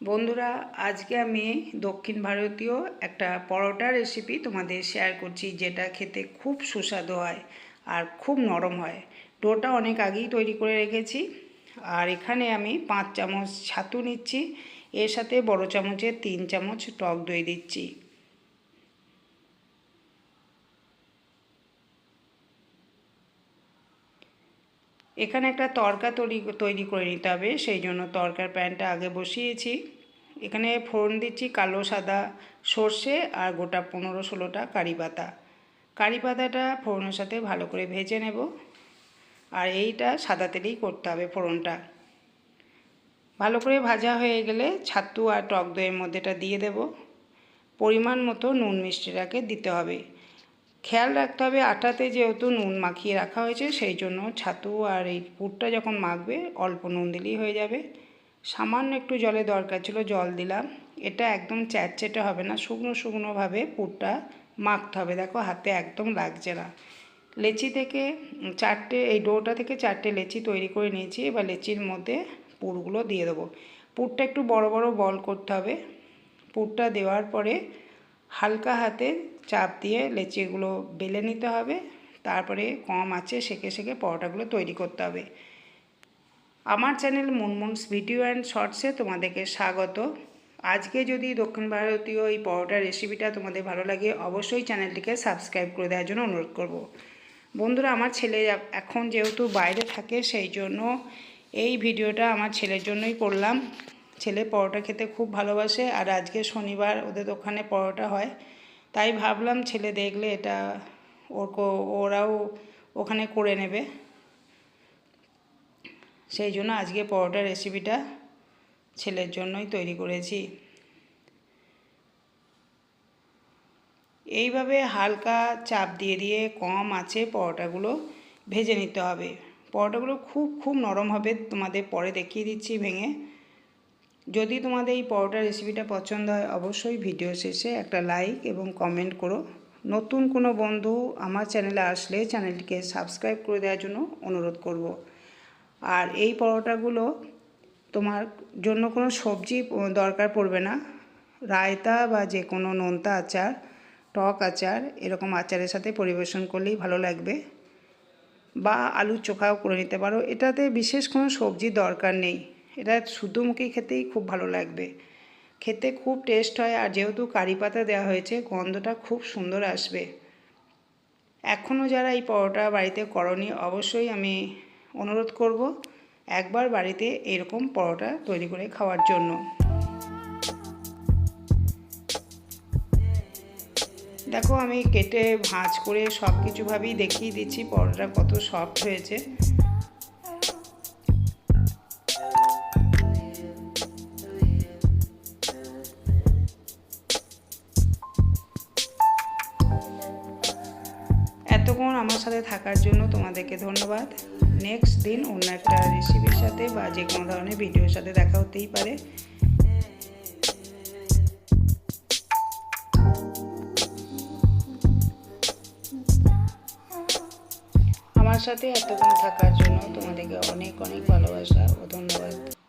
বন্ধুরা, আজকে আমি দক্ষিণ ভারতীয় একটা পরোটা রেসিপি তোমাদের শেয়ার করছি, যেটা খেতে খুব সুস্বাদু হয় আর খুব নরম হয়। ডোটা অনেক আগেই তৈরি করে রেখেছি আর এখানে আমি পাঁচ চামচ ছাতু নিচ্ছি, এর সাথে বড় চামচের তিন চামচ টক দই দিচ্ছি। এখানে একটা তরকা তৈরি তৈরি করে নিতে হবে, সেই জন্য তরকার প্যানটা আগে বসিয়েছি। এখানে ফোড়ন দিচ্ছি কালো, সাদা সর্ষে আর গোটা পনেরো ষোলোটা কারি পাতা। কারি পাতাটা ফোড়নের সাথে ভালো করে ভেজে নেব। আর এইটা সাদা তেলেই করতে হবে ফোড়নটা। ভালো করে ভাজা হয়ে গেলে ছাতু আর টক দইয়ের মধ্যেটা দিয়ে দেব। পরিমাণ মতো নুন মিষ্টিটাকে দিতে হবে। খেয়াল রাখতে হবে আটাতে যেহেতু নুন মাখিয়ে রাখা হয়েছে, সেই জন্য ছাতু আর এই পুরটা যখন মাখবে, অল্প নুন দিলেই হয়ে যাবে। সামান্য একটু জলে দরকার ছিল, জল দিলাম। এটা একদম চ্যাটচেটে হবে না, শুকনো শুকনোভাবে পুরটা মাখতে হবে। দেখো, হাতে একদম লাগছে না। লেচি থেকে চারটে, এই ডোটা থেকে চারটে লেচি তৈরি করে নিয়েছি। এবার লেচির মধ্যে পুরগুলো দিয়ে দেবো। পুরটা একটু বড় বড় বল করতে হবে। পুরটা দেওয়ার পরে হালকা হাতে চাপ দিয়ে লেচিগুলো বেলে নিতে হবে। তারপরে কম আছে সেকে সেকে পরোটাগুলো তৈরি করতে হবে। আমার চ্যানেল মুনমুনস ভিডিও অ্যান্ড শর্টসে তোমাদেরকে স্বাগত। আজকে যদি দক্ষিণ ভারতীয় এই পরোটার রেসিপিটা তোমাদের ভালো লাগে, অবশ্যই চ্যানেলটিকে সাবস্ক্রাইব করে দেওয়ার জন্য অনুরোধ করব। বন্ধুরা, আমার ছেলে এখন যেহেতু বাইরে থাকে, সেই জন্য এই ভিডিওটা আমার ছেলের জন্যই করলাম। ছেলে পরোটা খেতে খুব ভালোবাসে আর আজকে শনিবার ওদের ওখানে পরোটা হয়। তাই ভাবলাম ছেলে দেখলে এটা ওর ওরাও ওখানে করে নেবে। সেই জন্য আজকে পরোটা রেসিপিটা ছেলের জন্যই তৈরি করেছি। এইভাবে হালকা চাপ দিয়ে দিয়ে কম আছে পরোটাগুলো ভেজে নিতে হবে। পরোটাগুলো খুব খুব নরম হবে তোমাদের পরে দেখিয়ে দিচ্ছি ভেঙে। যদি তোমাদের এই পরোটা রেসিপিটা পছন্দ হয়, অবশ্যই ভিডিও শেষে একটা লাইক এবং কমেন্ট করো। নতুন কোনো বন্ধু আমার চ্যানেলে আসলে চ্যানেলটিকে সাবস্ক্রাইব করে দেওয়ার জন্য অনুরোধ করব। আর এই পরোটাগুলো তোমার জন্য কোনো সবজি দরকার পড়বে না। রায়তা বা যে কোনো নোনতা আচার, টক আচার এরকম আচারের সাথে পরিবেশন করলেই ভালো লাগবে। বা আলুর চোখাও করে নিতে পারো। এটাতে বিশেষ কোনো সবজির দরকার নেই। এটা শুধুমুখী খেতেই খুব ভালো লাগবে। খেতে খুব টেস্ট হয় আর যেহেতু কারি পাতা দেওয়া হয়েছে, গন্ধটা খুব সুন্দর আসবে। এখনও যারা এই পরোটা বাড়িতে করনি, অবশ্যই আমি অনুরোধ করব একবার বাড়িতে এরকম পরোটা তৈরি করে খাওয়ার জন্য। দেখো আমি কেটে ভাঁজ করে সব কিছুভাবেই দেখিয়ে দিচ্ছি পরোটা কত সফট হয়েছে। এতক্ষণ আমার সাথে থাকার জন্য তোমাদেরকে ধন্যবাদ। নেক্সট দিন অন্য একটা রেসিপির সাথে বা যে কোনো ধরনের ভিডিওর সাথে দেখা হতেই পারে। আমার সাথে এতক্ষণ থাকার জন্য তোমাদেরকে অনেক অনেক ভালোবাসা ও ধন্যবাদ।